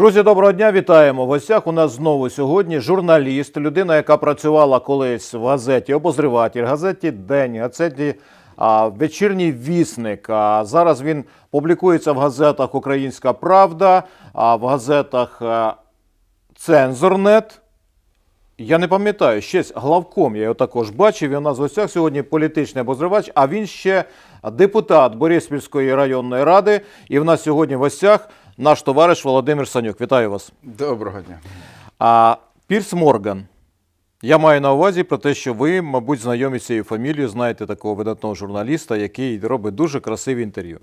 Друзі, доброго дня, вітаємо. В гостях у нас знову сьогодні журналіст, людина, яка працювала колись в газеті Обозриватель, газеті День, газеті Вечірній вісник. Зараз він публікується в газетах Українська Правда, а в газетах а, Цензорнет. Я не пам'ятаю, щось главком я його також бачив. І у нас в гостях сьогодні політичний обозривач, а він ще депутат Бориспільської районної ради. І в нас сьогодні в гостях наш товариш Володимир Санюк. Вітаю вас. Доброго дня. А Пірс Морган. Я маю на увазі про те, що ви, мабуть, знайомі з цією фамілією, знаєте такого видатного журналіста, який робить дуже красиві інтерв'ю.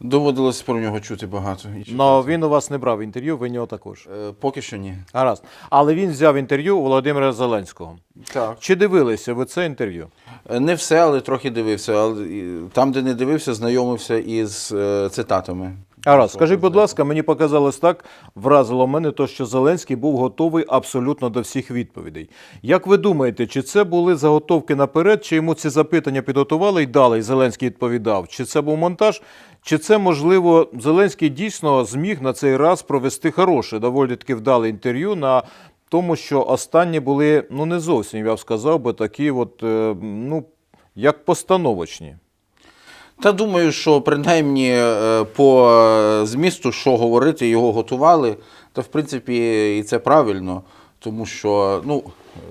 Доводилось про нього чути багато. Але він у вас не брав інтерв'ю, ви нього також. Е, Поки що ні. Гаразд. Але він взяв інтерв'ю у Володимира Зеленського. Так. Чи дивилися ви це інтерв'ю? Е, Не все, але трохи дивився. Там, де не дивився, знайомився із е, цитатами. Гаразд, скажіть, будь ласка, мені показалось так, вразило мене то, що Зеленський був готовий абсолютно до всіх відповідей. Як ви думаєте, чи це були заготовки наперед, чи йому ці запитання підготували і дали, і Зеленський відповідав? Чи це був монтаж? Чи це, можливо, Зеленський дійсно зміг на цей раз провести хороше, доволі таки вдале інтерв'ю на тому, що останні були, ну не зовсім, я б сказав би, такі от, е, ну, як постановочні. Та думаю, що принаймні е, по е, змісту, що говорити, його готували. Та в принципі і це правильно, тому що ну,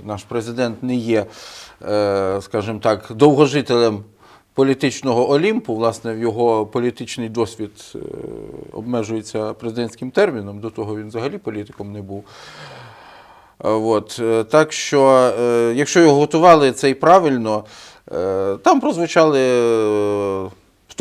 наш президент не є, е, скажімо так, довгожителем політичного Олімпу. Власне, його політичний досвід обмежується президентським терміном. До того він взагалі політиком не був. От. Так що, якщо його готували це і правильно, там прозвучали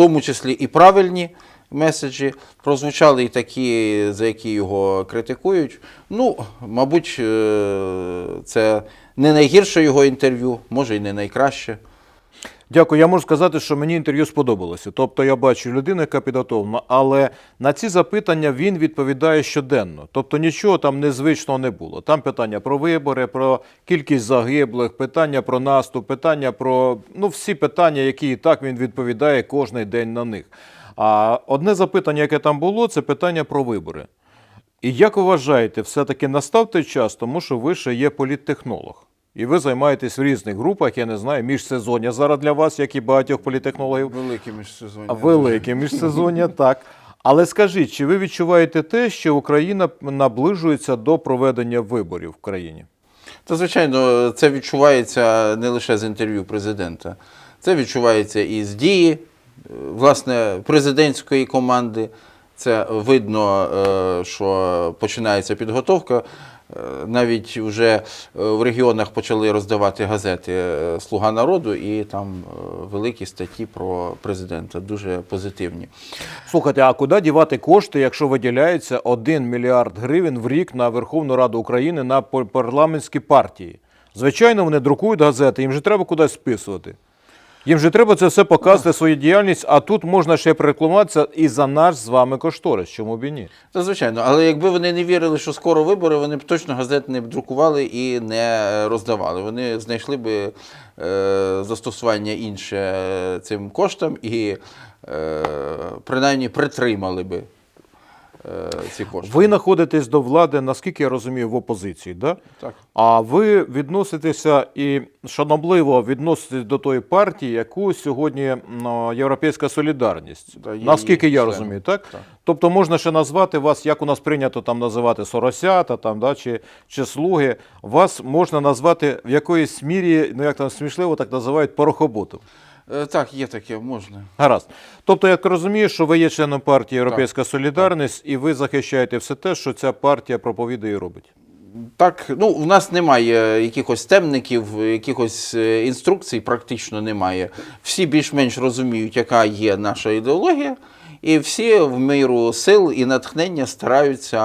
тому числі і правильні меседжі, прозвучали і такі, за які його критикують. Ну, мабуть, е, це не найгірше його інтерв'ю, може і не найкраще. Дякую. Я можу сказати, що мені інтерв'ю сподобалося. Тобто я бачу людину, яка підготовлена, але на ці запитання він відповідає щоденно. Тобто нічого там незвичного не було. Там питання про вибори, про кількість загиблих, питання про наступ, питання про ну всі питання, які і так він відповідає кожен день на них. А одне запитання, яке там було, це питання про вибори. І як вважаєте, все-таки настав той час, тому що ви ще є політтехнолог. І ви займаєтесь в різних групах, я не знаю, міжсезоння зараз для вас, як і багатьох політехнологів. Велике міжсезоння. Велике міжсезоння, так. Але скажіть, чи ви відчуваєте те, що Україна наближується до проведення виборів в країні? Та, звичайно, це відчувається не лише з інтерв'ю президента. Це відчувається і з дії, е, власне, президентської команди. Це видно, е, що починається підготовка. Е, Навіть вже е, в регіонах почали роздавати газети е, Слуга народу, і там великі статті про президента, дуже позитивні. Слухайте, а куди дівати кошти, якщо виділяється 1 мільярд гривень в рік на Верховну Раду України на парламентські партії? Звичайно, вони друкують газети, їм же треба кудись списувати. Їм же треба це все показувати свою діяльність, а тут можна ще прирекламуватися і за наш з вами кошторис. Чому б і ні? Та звичайно, але якби вони не вірили, що скоро вибори, вони б точно газет не б друкували і не роздавали. Вони знайшли б е, застосування інше цим коштам і е, принаймні притримали би ці кошти. Ви знаходитесь до влади, наскільки я розумію, в опозиції, да? Так. А ви відноситеся і шанобливо відноситесь до тої партії, яку сьогодні ну, Європейська солідарність. Да, наскільки я членом. розумію, так? Так. Тобто можна ще назвати вас, як у нас прийнято там називати соросята, там, да, чи, чи слуги. Вас можна назвати в якоїсь мірі, ну як там смішливо, так називають порохоботом. Е, Так, є таке, можна. Гаразд. Тобто, я розумію, що ви є членом партії Європейська Солідарність, і ви захищаєте все те, що ця партія проповідує і робить. Так, ну в нас немає якихось темників, якихось е, інструкцій практично немає. Всі більш-менш розуміють, яка є наша ідеологія, і всі в міру сил і натхнення стараються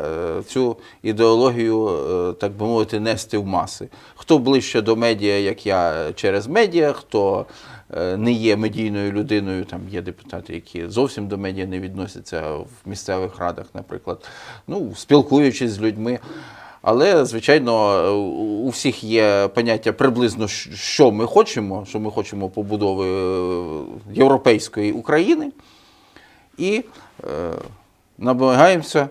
е, цю ідеологію, е, так би мовити, нести в маси. Хто ближче до медіа, як я, через медіа, хто е, не є медійною людиною, там є депутати, які зовсім до медіа не відносяться в місцевих радах, наприклад, ну, спілкуючись з людьми. Але, звичайно, у всіх є поняття приблизно, що ми хочемо, що ми хочемо побудови європейської України. І е, намагаємося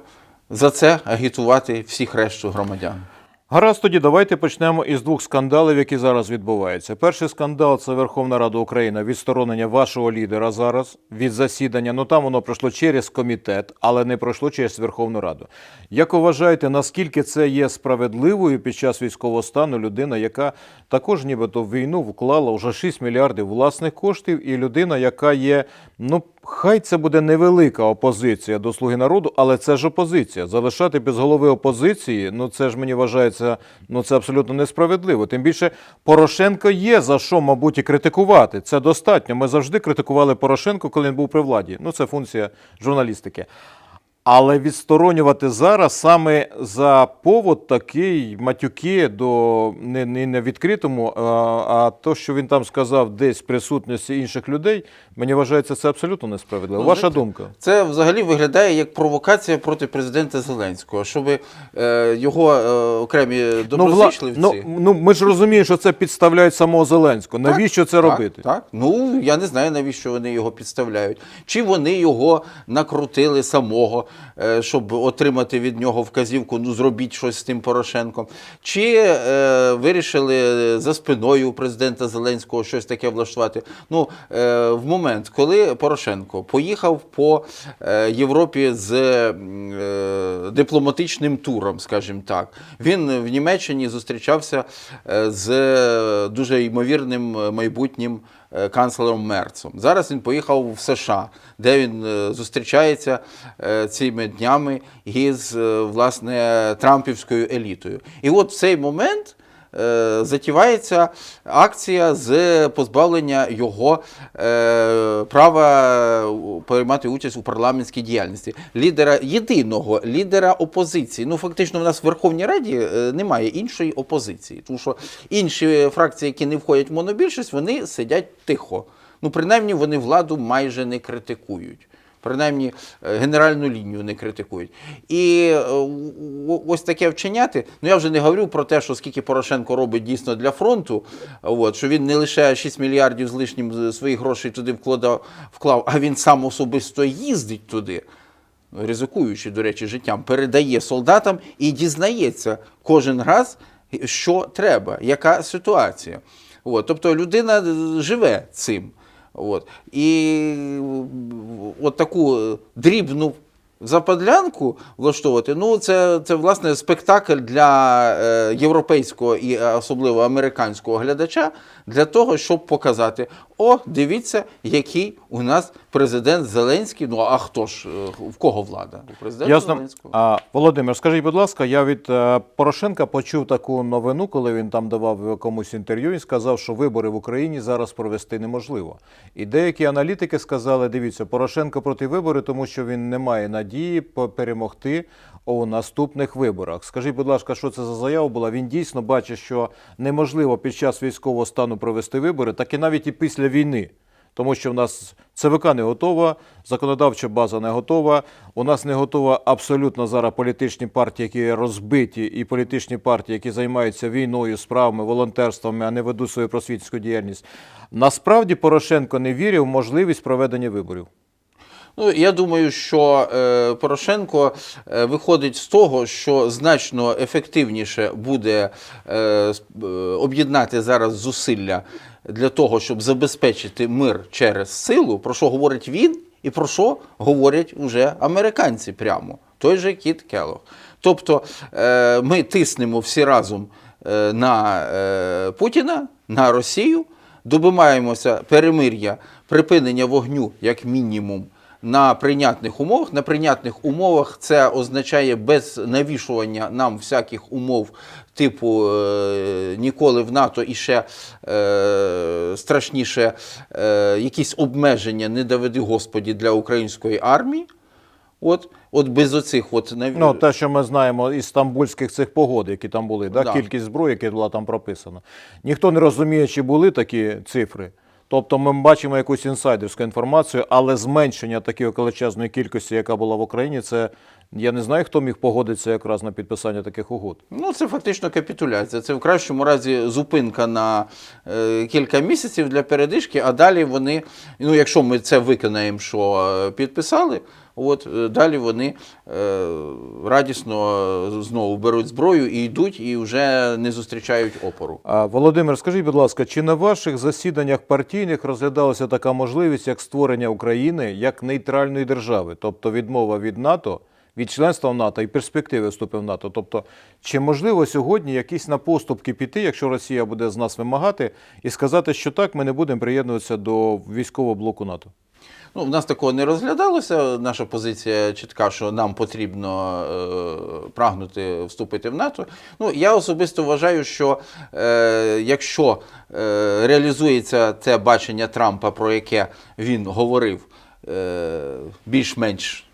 за це агітувати всіх решту громадян. Гаразд, тоді давайте почнемо із двох скандалів, які зараз відбуваються. Перший скандал це Верховна Рада України, відсторонення вашого лідера зараз від засідання. Ну там воно пройшло через комітет, але не пройшло через Верховну Раду. Як вважаєте, наскільки це є справедливою під час військового стану людина, яка також нібито в війну вклала вже 6 мільярдів власних коштів, і людина, яка є, ну хай це буде невелика опозиція до Слуги народу, але це ж опозиція. Залишати без голови опозиції, ну це ж мені вважається, ну це абсолютно несправедливо. Тим більше Порошенко є за що, мабуть, і критикувати. Це достатньо. Ми завжди критикували Порошенко, коли він був при владі. Ну це функція журналістики. Але відсторонювати зараз саме за повод такий матюки до не, не на відкритому, а, а то, що він там сказав десь в присутності інших людей, мені вважається це абсолютно несправедливо. Ну, Ваша знаєте, думка? Це взагалі виглядає як провокація проти президента Зеленського, щоб е, його е, окремі Ну, доброзичливці. вла... ну, ну ми ж розуміємо, що це підставляють самого Зеленського. Так, Навіщо це так, робити? Так, ну я не знаю, навіщо вони його підставляють. Чи вони його накрутили самого, щоб отримати від нього вказівку, ну зробіть щось з тим Порошенком. Чи е, вирішили за спиною президента Зеленського щось таке влаштувати. Ну, е, в момент, коли Порошенко поїхав по е, Європі з е, дипломатичним туром, скажімо так, він в Німеччині зустрічався е, з е, дуже ймовірним е, майбутнім е, канцлером Мерцом. Зараз він поїхав в США, де він е, зустрічається е, цими днями із е, власне трампівською елітою. І от в цей момент. Е, Затівається акція з позбавлення його е, права приймати участь у парламентській діяльності. Лідера єдиного лідера опозиції. Ну фактично, в нас в Верховній Раді е, немає іншої опозиції, тому що інші фракції, які не входять в монобільшість, вони сидять тихо. Ну, принаймні, вони владу майже не критикують. Принаймні е, генеральну лінію не критикують. І е, ось таке вчиняти. Ну я вже не говорю про те, що скільки Порошенко робить дійсно для фронту, от, що він не лише 6 мільярдів з лишнім своїх грошей туди вкладав, вклав, а він сам особисто їздить туди, ризикуючи, до речі, життям, передає солдатам і дізнається кожен раз, що треба, яка ситуація. От, тобто людина е, живе цим. От. І м, от таку е, дрібну западлянку влаштовувати, ну це, це власне спектакль для е, європейського і особливо американського глядача для того, щоб показати: о, дивіться, який у нас президент Зеленський. Ну а хто ж е, в кого влада? У президента Ясно. Зеленського. А, Володимир, скажіть, будь ласка, я від е, Порошенка почув таку новину, коли він там давав комусь інтерв'ю і сказав, що вибори в Україні зараз провести неможливо. І деякі аналітики сказали: дивіться, Порошенко проти виборів, тому що він не має надії перемогти у наступних виборах. Скажіть, будь ласка, що це за заява була? Він дійсно бачить, що неможливо під час військового стану провести вибори, так і навіть і після війни. Тому що в нас ЦВК не готова, законодавча база не готова. У нас не готова абсолютно зараз політичні партії, які розбиті, і політичні партії, які займаються війною, справами, волонтерствами, а не ведуть свою просвітську діяльність. Насправді Порошенко не вірив в можливість проведення виборів. Ну, я думаю, що е, Порошенко е, виходить з того, що значно ефективніше буде е, е, об'єднати зараз зусилля для того, щоб забезпечити мир через силу, про що говорить він і про що говорять уже американці прямо, той же Кіт Келлог. Тобто е, ми тиснемо всі разом е, на е, Путіна, на Росію, добиваємося перемир'я, припинення вогню як мінімум на прийнятних умовах. На прийнятних умовах це означає без навішування нам всяких умов, типу е, ніколи в НАТО і ще е, страшніше е, якісь обмеження, не доведи Господі для української армії. От, от без оцих от наві... Ну, те, що ми знаємо із стамбульських цих погод, які там були, да? Да. кількість зброї, яка була там прописана. Ніхто не розуміє, чи були такі цифри. Тобто ми бачимо якусь інсайдерську інформацію, але зменшення такої величезної кількості, яка була в Україні, це я не знаю, хто міг погодитися якраз на підписання таких угод. Ну, це фактично капітуляція. Це в кращому разі зупинка на е, кілька місяців для передишки, а далі вони, ну, якщо ми це виконаємо, що е, підписали, От е, далі вони е, радісно знову беруть зброю і йдуть, і вже не зустрічають опору. А, Володимир, скажіть, будь ласка, чи на ваших засіданнях партійних розглядалася така можливість, як створення України як нейтральної держави, тобто відмова від НАТО, від членства в НАТО і перспективи вступу в НАТО? Тобто, чи можливо сьогодні якісь на поступки піти, якщо Росія буде з нас вимагати, і сказати, що так, ми не будемо приєднуватися до військового блоку НАТО? Ну, в нас такого не розглядалося. Наша позиція чітка, що нам потрібно е, прагнути вступити в НАТО. Ну, я особисто вважаю, що е, якщо е, реалізується це бачення Трампа, про яке він говорив е, більш-менш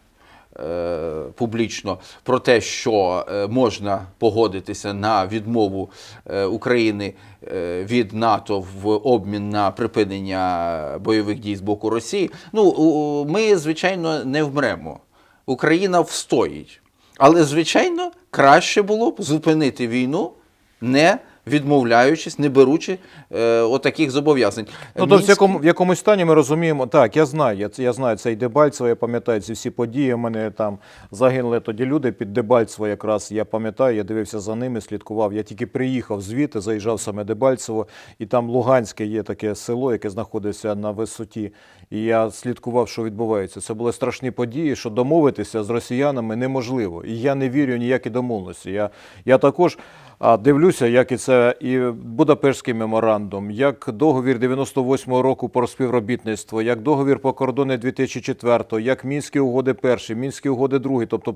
публічно про те, що е, можна погодитися на відмову е, України е, від НАТО в обмін на припинення бойових дій з боку Росії. Ну, ми, звичайно, не вмремо. Україна встоїть. Але, звичайно, краще було б зупинити війну, не відмовляючись, не беручи е, отаких зобов'язань. Ну, то в, якому, в якомусь стані ми розуміємо, так, я знаю, я, я знаю цей Дебальцево, я пам'ятаю ці всі події. У мене там загинули тоді люди під Дебальцево якраз. Я пам'ятаю, я дивився за ними, слідкував. Я тільки приїхав звідти, заїжджав саме Дебальцево, і там Луганське є таке село, яке знаходиться на висоті. І я слідкував, що відбувається. Це були страшні події, що домовитися з росіянами неможливо. І я не вірю ніякі домовленості. Я, я також. А дивлюся, як і це і Будапештський меморандум, як договір 98-го року про співробітництво, як договір по кордони 2004-го, як мінські угоди перші, мінські угоди другі, тобто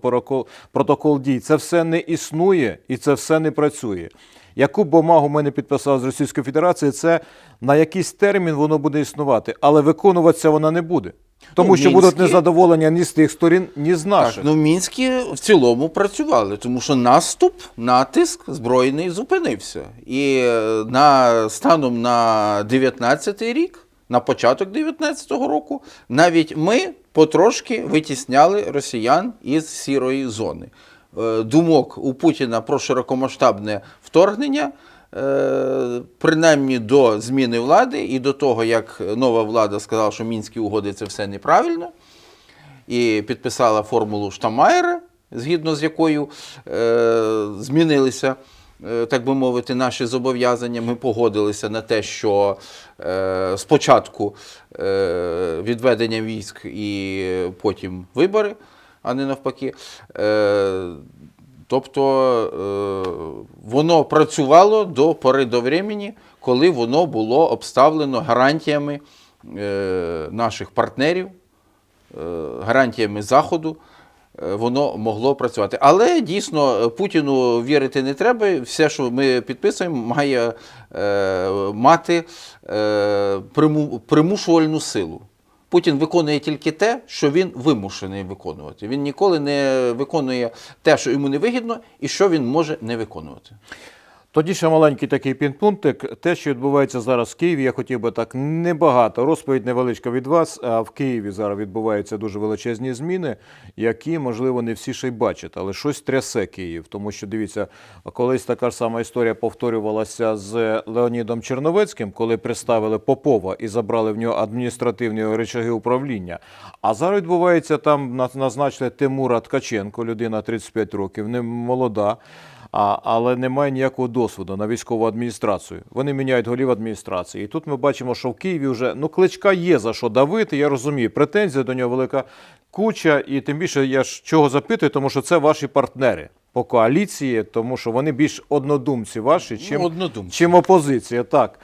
протокол, дій. Це все не існує і це все не працює. Яку бумагу ми не підписали з Російською Федерацією, це на якийсь термін воно буде існувати, але виконуватися вона не буде. Тому Ну, що будуть незадоволення ні з тих сторін, ні з наших. Так, ну мінські в цілому працювали, тому що наступ, натиск збройний зупинився. І е, на станом на 19-й рік, на початок 19-го року, навіть ми потрошки витісняли росіян із сірої зони. Е, Думок у Путіна про широкомасштабне вторгнення. Е, Принаймні до зміни влади і до того, як нова влада сказала, що мінські угоди це все неправильно, і підписала формулу Штамаєра, згідно з якою е, змінилися, е, так би мовити, наші зобов'язання. Ми погодилися на те, що спочатку відведення військ і потім вибори, а не навпаки. Тобто е, воно працювало до пори до времени, коли воно було обставлено гарантіями е, наших партнерів, е, гарантіями Заходу. Воно могло працювати. Але дійсно Путіну вірити не треба. Все, що ми підписуємо, має мати примушувальну силу. Путін виконує тільки те, що він вимушений виконувати. Він ніколи не виконує те, що йому не вигідно, і що він може не виконувати. Тоді ще маленький такий пінпунктик. Те, що відбувається зараз в Києві, я хотів би так небагато. Розповідь невеличка від вас. А в Києві зараз відбуваються дуже величезні зміни, які, можливо, не всі ще й бачать, але щось трясе Київ. Тому що дивіться, колись така ж сама історія повторювалася з Леонідом Черновецьким, коли представили Попова і забрали в нього адміністративні речаги управління. А зараз відбувається там наз- назначили Тимура Ткаченко, людина 35 років, не молода а, але немає ніякого досвіду на військову адміністрацію. Вони міняють голів адміністрації. І тут ми бачимо, що в Києві вже ну кличка є за що давити. Я розумію, претензія до нього велика куча, і тим більше я ж чого запитую, тому що це ваші партнери по коаліції, тому що вони більш однодумці ваші, чим, Ну, однодумці. чим опозиція. Так,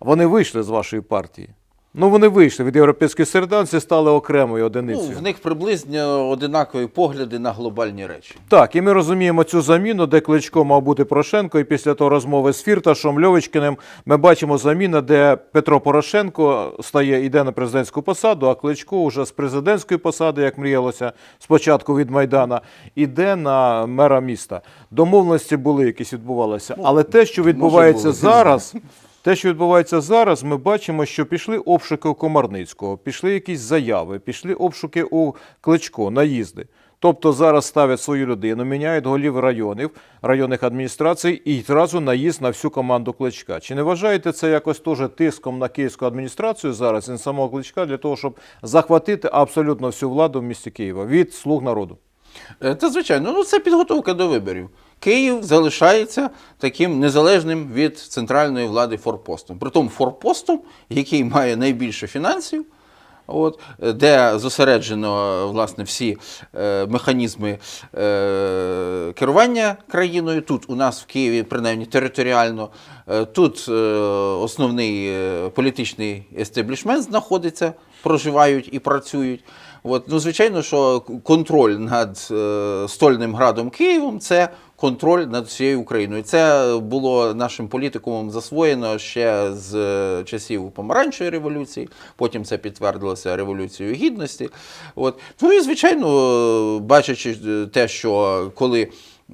вони вийшли з вашої партії. Ну вони вийшли від європейської солідарності, стали окремою Ну, одиницею. в них приблизно одинакові погляди на глобальні речі. Так, і ми розуміємо цю заміну, де Кличко мав бути Порошенко, і після того розмови з Фірташом, Льовочкиним, ми бачимо заміну, де Петро Порошенко стає, йде на президентську посаду, а Кличко вже з президентської посади, як мріялося спочатку від Майдана, іде на мера міста. Домовленості були, якісь відбувалися. Але те, що відбувається зараз. Те, що відбувається зараз, ми бачимо, що пішли обшуки у Комарницького, пішли якісь заяви, пішли обшуки у Кличко, наїзди. Тобто зараз ставлять свою людину, міняють голів районів, районних адміністрацій і одразу наїзд на всю команду Кличка. Чи не вважаєте це якось теж тиском на київську адміністрацію зараз і на самого Кличка для того, щоб захватити абсолютно всю владу в місті Києва від слуг народу? Е, Та звичайно, ну це підготовка до виборів. Київ залишається таким незалежним від центральної влади форпостом. Притом форпостом, який має найбільше фінансів, от, де зосереджено власне всі е, механізми е, керування країною. Тут у нас в Києві, принаймні територіально, е, тут е, основний е, політичний естеблішмент знаходиться, проживають і працюють. От, ну, звичайно, що контроль над е, стольним градом Києвом це контроль над всією Україною. Це було нашим політикумом засвоєно ще з е, часів помаранчевої революції, потім це підтвердилося революцією гідності. От. Ну і звичайно, бачачи е, те, що коли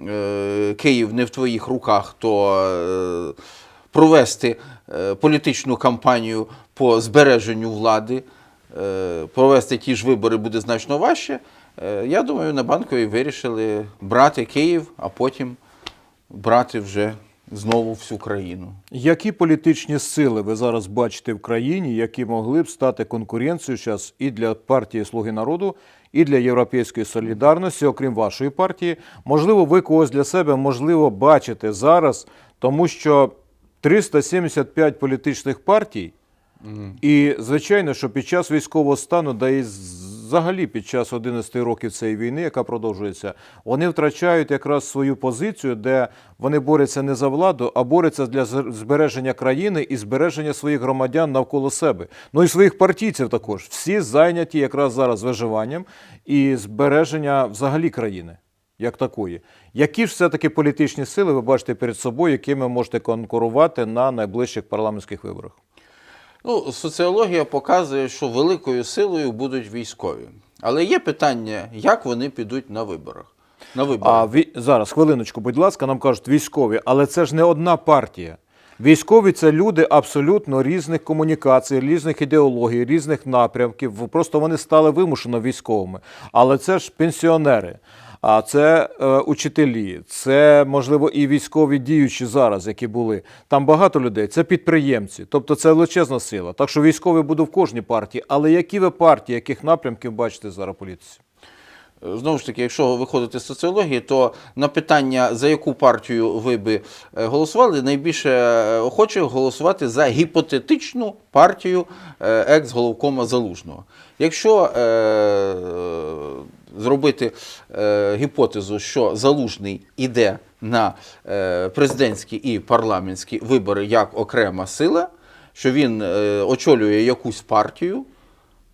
е, Київ не в твоїх руках, то провести політичну кампанію по збереженню влади, провести ті ж вибори буде значно важче. Е, Я думаю, на банковій вирішили брати Київ, а потім брати вже знову всю країну. Які політичні сили ви зараз бачите в країні, які могли б стати конкуренцією зараз і для партії Слуги народу, і для Європейської солідарності, окрім вашої партії? Можливо, ви когось для себе можливо бачите зараз, тому що 375 політичних партій, і звичайно, що під час військового стану, да і взагалі під час 11 років цієї війни, яка продовжується, вони втрачають якраз свою позицію, де вони борються не за владу, а борються для збереження країни і збереження своїх громадян навколо себе. Ну і своїх партійців також. Всі зайняті якраз зараз виживанням і збереження взагалі країни. Як такої, які ж все-таки політичні сили ви бачите перед собою, якими можете конкурувати на найближчих парламентських виборах? Ну, соціологія показує, що великою силою будуть військові. Але є питання, як вони підуть на виборах. На виборах. А ві... зараз хвилиночку, будь ласка, нам кажуть військові, але це ж не одна партія. Військові це люди абсолютно різних комунікацій, різних ідеологій, різних напрямків. Просто вони стали вимушено військовими. Але це ж пенсіонери, а це е, учителі, це можливо і військові діючі зараз, які були. Там багато людей, це підприємці, тобто це величезна сила. Так що військові будуть в кожній партії. Але які ви партії, яких напрямків бачите зараз політиці? Знову ж таки, якщо виходити з соціології, то на питання, за яку партію ви би е, голосували, найбільше е, охочих голосувати за гіпотетичну партію е, екс-головкома Залужного. Якщо е, зробити е, гіпотезу, що Залужний іде на е, президентські і парламентські вибори як окрема сила, що він е, очолює якусь партію,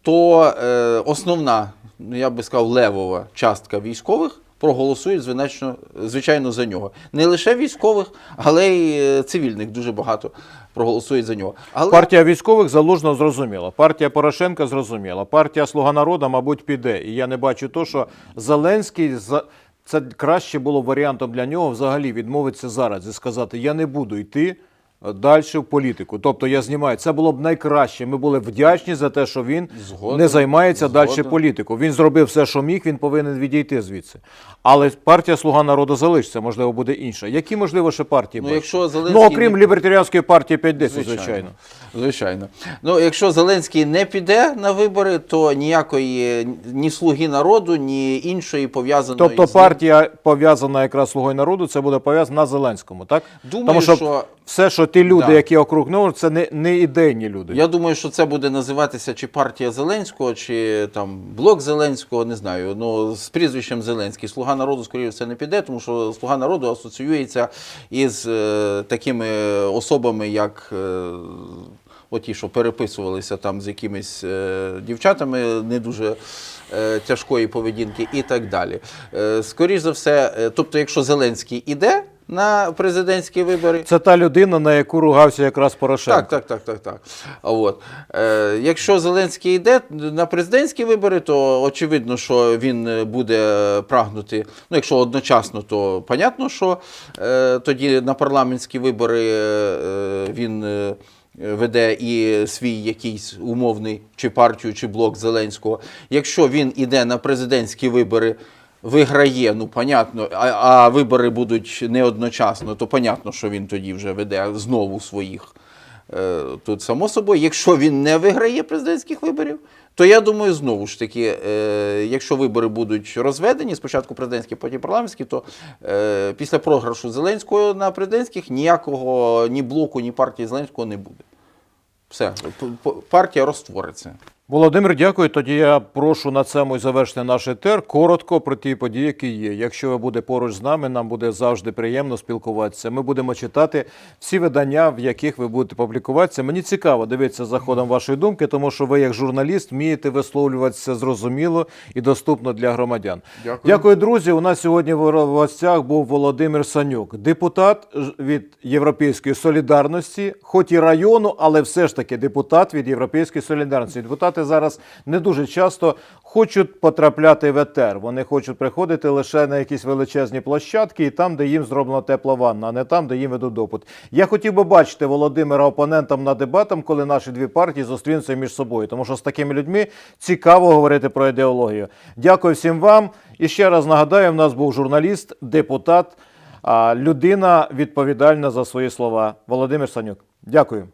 то е, основна, ну, я би сказав, левова частка військових проголосують звичайно, звичайно за нього. Не лише військових, але й е, цивільних дуже багато проголосують за нього. Але Партія військових залужно зрозуміла. Партія Порошенка зрозуміла. Партія Слуга народу, мабуть, піде. І я не бачу то, що Зеленський за це краще було варіантом для нього взагалі відмовитися зараз і сказати: я не буду йти далі в політику. Тобто я знімаю. Це було б найкраще. Ми були вдячні за те, що він Згоден. не займається далі Згоден. політикою. Він зробив все, що міг. Він повинен відійти звідси. Але партія Слуга народу залишиться, можливо, буде інша. Які можливо ще партії? Ну, якщо Зеленський ну окрім не- лібертаріанської партії 5-10, звичайно. Звичайно. Ну, якщо Зеленський не піде на вибори, то ніякої ні слуги народу, ні іншої пов'язаної Тобто партія пов'язана якраз слугою народу, це буде пов'язано на Зеленському, так? Думаю, Тому що- все, що ті люди, Да. які округ нього, це не, не ідейні люди. Я думаю, що це буде називатися чи партія Зеленського, чи там блок Зеленського, не знаю. Ну з прізвищем Зеленський. Слуга народу, скоріше все, не піде, тому що слуга народу асоціюється із е, такими особами, як. Е, Оті, що переписувалися там з якимись е, дівчатами не дуже е, тяжкої поведінки і так далі. Е, скоріш за все, е, тобто, якщо Зеленський іде на президентські вибори, Це та людина, на яку ругався якраз Порошенко. так, так, так, так, так. От. Е, якщо Зеленський йде на президентські вибори, то очевидно, що він е, буде прагнути. Ну, якщо одночасно, то понятно, що е, тоді на парламентські вибори е, він. е, Веде і свій якийсь умовний чи партію, чи блок Зеленського. Якщо він іде на президентські вибори виграє, ну понятно, а, а вибори будуть не одночасно, то понятно, що він тоді вже веде знову своїх. Е, Тут само собою, якщо він не виграє президентських виборів, то я думаю, знову ж таки, е, якщо вибори будуть розведені, спочатку президентські, потім парламентські, то е, після програшу Зеленського на президентських ніякого ні блоку, ні партії Зеленського не буде. Все, партія розтвориться. Володимир, дякую. Тоді я прошу на цьому і завершити наш етер. Коротко про ті події, які є. Якщо ви буде поруч з нами, нам буде завжди приємно спілкуватися. Ми будемо читати всі видання, в яких ви будете публікуватися. Мені цікаво дивитися за ходом вашої думки, тому що ви, як журналіст, вмієте висловлюватися зрозуміло і доступно для громадян. Дякую. Дякую, друзі. У нас сьогодні в гостях був Володимир Санюк, депутат від Європейської солідарності, хоч і району, але все ж таки депутат від Європейської солідарності. Депутати зараз не дуже часто хочуть потрапляти в етер. Вони хочуть приходити лише на якісь величезні площадки і там, де їм зроблена тепла ванна, а не там, де їм ведуть допит. Я хотів би бачити Володимира опонентом на дебатам, коли наші дві партії зустрінуться між собою, тому що з такими людьми цікаво говорити про ідеологію. Дякую всім вам. І ще раз нагадаю, в нас був журналіст, депутат, людина відповідальна за свої слова. Володимир Санюк. Дякую.